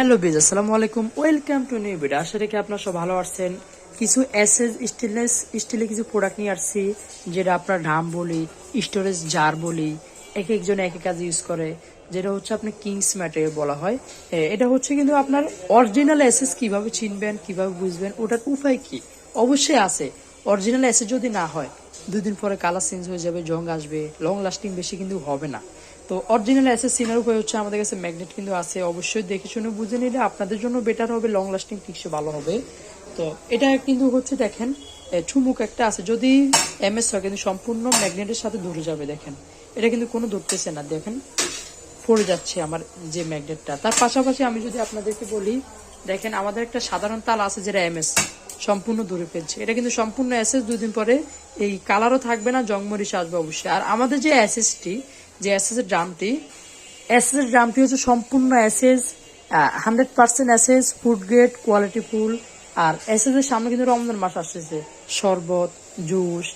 Hello বিজ, আসসালামু আলাইকুম। ওয়েলকাম টু নিউ ভিডিও আশা রেখে আপনার সব ভালো আছেন? কিছু এসএস স্টেনলেস স্টিলের কিছু প্রোডাক্ট নিয়ে আসছি, যেটা আপনার ড্রাম বলি স্টোরেজ জার বলি, এক একজন এক এক কাজে ইউজ করে, যেটা হচ্ছে আপনি কিংস ম্যাটেরিয়াল বলা হয়। এটা হচ্ছে কিন্তু আপনার অরিজিনাল এসএস কীভাবে চিনবেন, কীভাবে বুঝবেন, ওটার উপায় কি? অবশ্যই আছে। অরিজিনাল এসএস যদি না হয়, দুদিন পরে কালার চেঞ্জ হয়ে যাবে, জং আসবে লং লাস্টিং বেশি কিন্তু হবে না। তো অরিজিনাল অ্যাসেস সিনার উপায় হচ্ছে আমাদের কাছে ম্যাগনেট কিন্তু আছে, অবশ্যই দেখে শুনে বুঝে নিলে আপনাদের জন্য বেটার হবে লং লাস্টিং টিকসে ভালো হবে। তো এটা কিন্তু হচ্ছে দেখেন ঠুমুক একটা আছে, যদি এমএস হয় কিন্তু সম্পূর্ণ ম্যাগনেটের সাথে ধরে যাবে দেখেন। এটা কিন্তু কোনো ধরতেছে না, দেখেন, পড়ে যাচ্ছে আমার যে ম্যাগনেটটা তার পাশাপাশি আমি যদি আপনাদেরকে বলি, দেখেন আমাদের একটা সাধারণ তাল আছে যেটা এমএস সম্পূর্ণ দূরে ফেলছে। এটা কিন্তু সম্পূর্ণ অ্যাসেস দুদিন পরে, এই কালারও থাকবে না, জংমরিচ আসবে অবশ্যই। আর আমাদের যে অ্যাসেসটি যে অ্যাসেস এর ড্রামটি অ্যাসেস এর ড্রামটি হচ্ছে সম্পূর্ণ অ্যাসেস হান্ড্রেড পার্সেন্ট অ্যাসেস ফুড গ্রেড কোয়ালিটি ফুল আর অ্যাসেস এর সামনে কিন্তু রমজান মাস আসতেছে। শরবত, জুস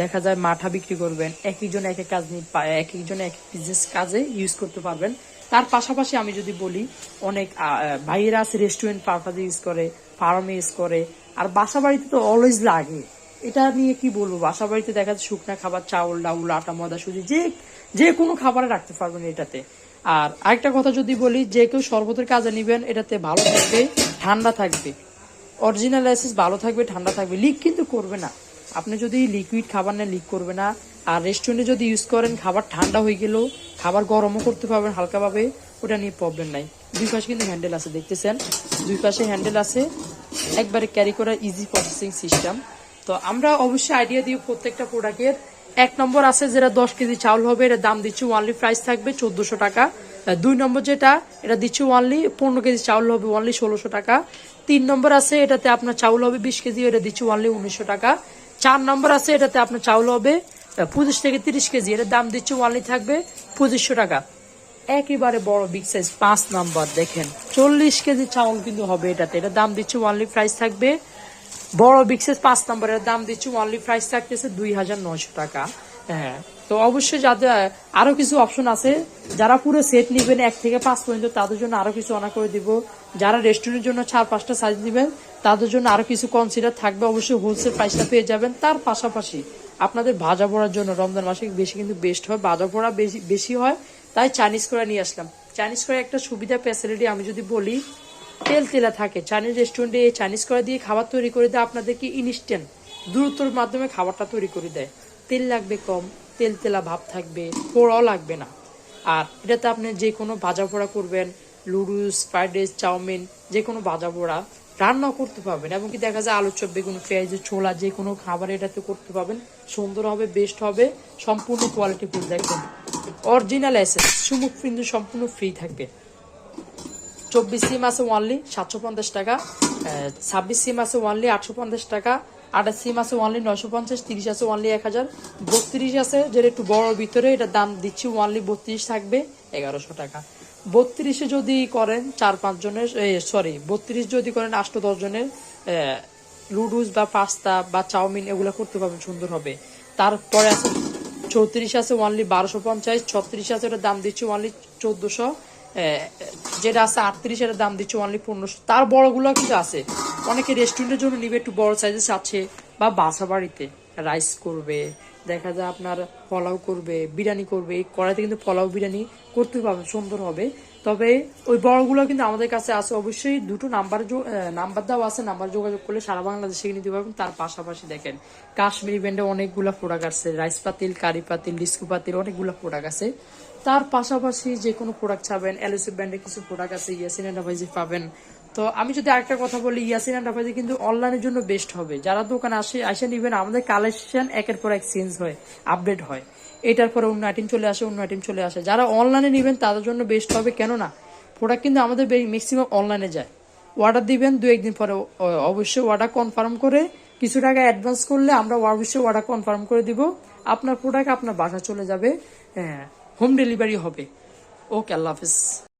দেখা যায় মাঠা বিক্রি করবেন। এক একজন এক এক কাজ নিয়ে এক একজন এক বিজনেস কাজে ইউজ করতে পারবেন। তার পাশাপাশি আমি যদি বলি, অনেক ভাইয়েরা আছে রেস্টুরেন্ট পারপাজে ইউজ করে ফার্মে ইউজ করে। আর বাসা বাড়িতে তো অলওয়েজ লাগে। এটা নিয়ে কি বলব? বাসা বাড়িতে দেখা যাচ্ছে শুকনা খাবার, চাউল, ডাউল, আটা, ময়দা, সুজি, যে যে কোনো খাবারে রাখতে পারবেন এটাতে। আর আরেকটা কথা যদি বলি, যে কেউ শরবতের কাজে নিবেন, এটাতে ভালো থাকবে, ঠান্ডা থাকবে। অরিজিনাল লাইসেন্স ভালো থাকবে, ঠান্ডা থাকবে। লিক কিন্তু করবে না। আপনি যদি লিকুইড খাবার নেন লিক করবে না। আর রেস্টুরেন্টে যদি ইউজ করেন, খাবার ঠান্ডা হয়ে গেলেও খাবার গরমও করতে পারবেন হালকাভাবে, ওটা নিয়ে প্রবলেম নাই। দুই পাশে কিন্তু হ্যান্ডেল আছে, দেখতেছেন? দুই পাশে হ্যান্ডেল আছে। একবারে ক্যারি করা ইজি প্রসেসিং সিস্টেম তো আমরা অবশ্যই আইডিয়া দিই প্রত্যেকটা প্রোডাক্টের এক নম্বর আছে যেটা দশ কেজি চাউল হবে এটা দাম দিচ্ছি ওয়ানলি প্রাইস থাকবে চোদ্দশো টাকা। দুই নম্বর যেটা, এটা দিচ্ছি ওয়ানলি পনেরো কেজি চাউল হবে ওয়ানলি ষোলোশো টাকা। তিন নম্বর আছে এটাতে আপনার চাউল হবে বিশ কেজি, এটা দিচ্ছি ওয়ানলি উনিশশো টাকা। চার নম্বর আছে এটাতে আপনার চাউল হবে পঁচিশ থেকে তিরিশ কেজি, এটার দাম দিচ্ছি ওয়ানলি থাকবে পঁচিশশো টাকা। একেবারে বড় বিগ সাইজ পাঁচ নাম্বার, দেখেন। চল্লিশ কেজি চাউল কিন্তু হবে এটাতে এটা দাম দিচ্ছি ওয়ানলি প্রাইস থাকবে বড় সাইজ পাঁচ নাম্বারের দাম দিচ্ছি ওয়ানলি প্রাইস থাকতেছে দুই হাজার নয়শো টাকা। হ্যাঁ তো অবশ্যই যাদের আরও কিছু অপশন আছে, যারা পুরো সেট নিবেন এক থেকে পাঁচ পর্যন্ত, তাদের জন্য আরও কিছু অনা করে দিব। যারা রেস্টুরেন্টের জন্য চার, পাঁচটা সাইজ দিবেন তাদের জন্য আরও কিছু কনসিডার থাকবে। অবশ্যই হোলসেল প্রাইসটা পেয়ে যাবেন। তার পাশাপাশি আপনাদের ভাজা পড়ার জন্য রমজান মাসে বেশি কিন্তু বেস্ট হয়। ভাজা পড়া বেশি বেশি হয়। তাই চাইনিজ করে নিয়ে আসলাম। চাইনিজ করে একটা সুবিধা ফ্যাসিলিটি আমি যদি বলি তেল তেলা থাকে। চাইনিজ রেস্টুরেন্টে এই চাইনিজ করে দিয়ে খাবার তৈরি করে দেয়, আপনাদেরকে ইনস্ট্যান্ট দ্রুতর মাধ্যমে খাবারটা তৈরি করে দেয়। তেল লাগবে কম, তেল তেলা ভাব থাকবে, পোড়াও লাগবে না। আর এটাতে আপনি যে কোনো ভাজা পোড়া করবেন লুডুস ফ্রাইড রাইস চাউমিন যে কোনো ভাজা পোড়া রান্নাও করতে পারবেন এবং কি দেখা যায় আলু চপ, বেগুন, পেঁয়াজ, ছোলা যে কোনো খাবার এটাতে করতে পারবেন। সুন্দর হবে বেস্ট হবে, সম্পূর্ণ কোয়ালিটি ফুল দেখবেন অরিজিনাল এসেস সুমুখ কিন্তু সম্পূর্ণ ফ্রি থাকবে। চব্বিশ সিম আছে ওয়ানলি সাতশো পঞ্চাশ টাকা ছাব্বিশ সিম আছে ওয়ানলি আটশো পঞ্চাশ টাকা, আঠাশ সিম আছে ওয়ানলি নয়শো পঞ্চাশ, তিরিশ আছে ওয়ানলি এক হাজার, বত্রিশ আছে যেটা একটু বড় ভিতরে এটা দাম দিচ্ছি ওয়ানলি বত্রিশ থাকবে এগারোশো টাকা। বত্রিশে যদি করেন চার পাঁচ জনের সরি বত্রিশ যদি করেন আষ্ট দশ জনের লুডুস বা পাস্তা বা চাউমিন এগুলো করতে পারবেন, সুন্দর হবে। তারপরে আছে চৌত্রিশ আছে ওয়ানলি বারোশো পঞ্চাশ, ছত্রিশ আছে ওটার দাম দিচ্ছি ওয়ানলি চোদ্দশো যেটা আছে আটত্রিশ এর দাম দিচ্ছে অনলি পনেরোশো। তার বড়গুলো কিন্তু আছে। অনেকে রেস্টুরেন্টের জন্য নিবে, একটু বড় সাইজের আছে বা বাসা বাড়িতে রাইস করবে, দেখা যায় আপনার পোলাও করবে, বিরিয়ানি করবে, এই কড়াইতে কিন্তু পোলাও, বিরিয়ানি করতে পারবে, সুন্দর হবে। তবে ওই বড়গুলো কিন্তু আমাদের কাছে আছে। অবশ্যই দুটো নাম্বার নাম্বার দেওয়া আছে নাম্বার যোগাযোগ করলে সারা বাংলাদেশে নিতে পারবেন তার পাশাপাশি দেখেন, কাশ্মীরি ব্যান্ডে অনেকগুলো প্রোডাক্ট আছে। রাইস পাতিল কারি পাতিল, ডিস্কু পাতিল, অনেকগুলো প্রোডাক্ট আছে। তার পাশাপাশি যে কোনো প্রোডাক্ট চাবেন এলএসি ব্র্যান্ডের কিছু প্রোডাক্ট আছে ইয়াসিন এন্টারপ্রাইজে পাবেন। তো আমি যদি আরেকটা কথা বলি ইয়াসিন এন্টারপ্রাইজে কিন্তু অনলাইনের জন্য বেস্ট হবে। যারা দোকানে আসে আসে নিবেন, আমাদের কালেকশন একের পর এক চেঞ্জ হয় আপডেট হয়। এটার পরে অন্য আইটেম চলে আসে, অন্য আইটেম চলে আসে। যারা অনলাইনে নিবেন, তাদের জন্য বেস্ট হবে, কেননা প্রোডাক্ট কিন্তু আমাদের ম্যাক্সিমাম অনলাইনে যায়। অর্ডার দিবেন দু একদিন পরে অবশ্যই অর্ডার কনফার্ম করে, কিছু টাকা অ্যাডভান্স করলে আমরা অবশ্যই অর্ডার কনফার্ম করে দিব। আপনার প্রোডাক্ট আপনার বাসা চলে যাবে। হ্যাঁ। হোম ডেলিভারি হবে। ওকে আল্লাহ হাফিজ।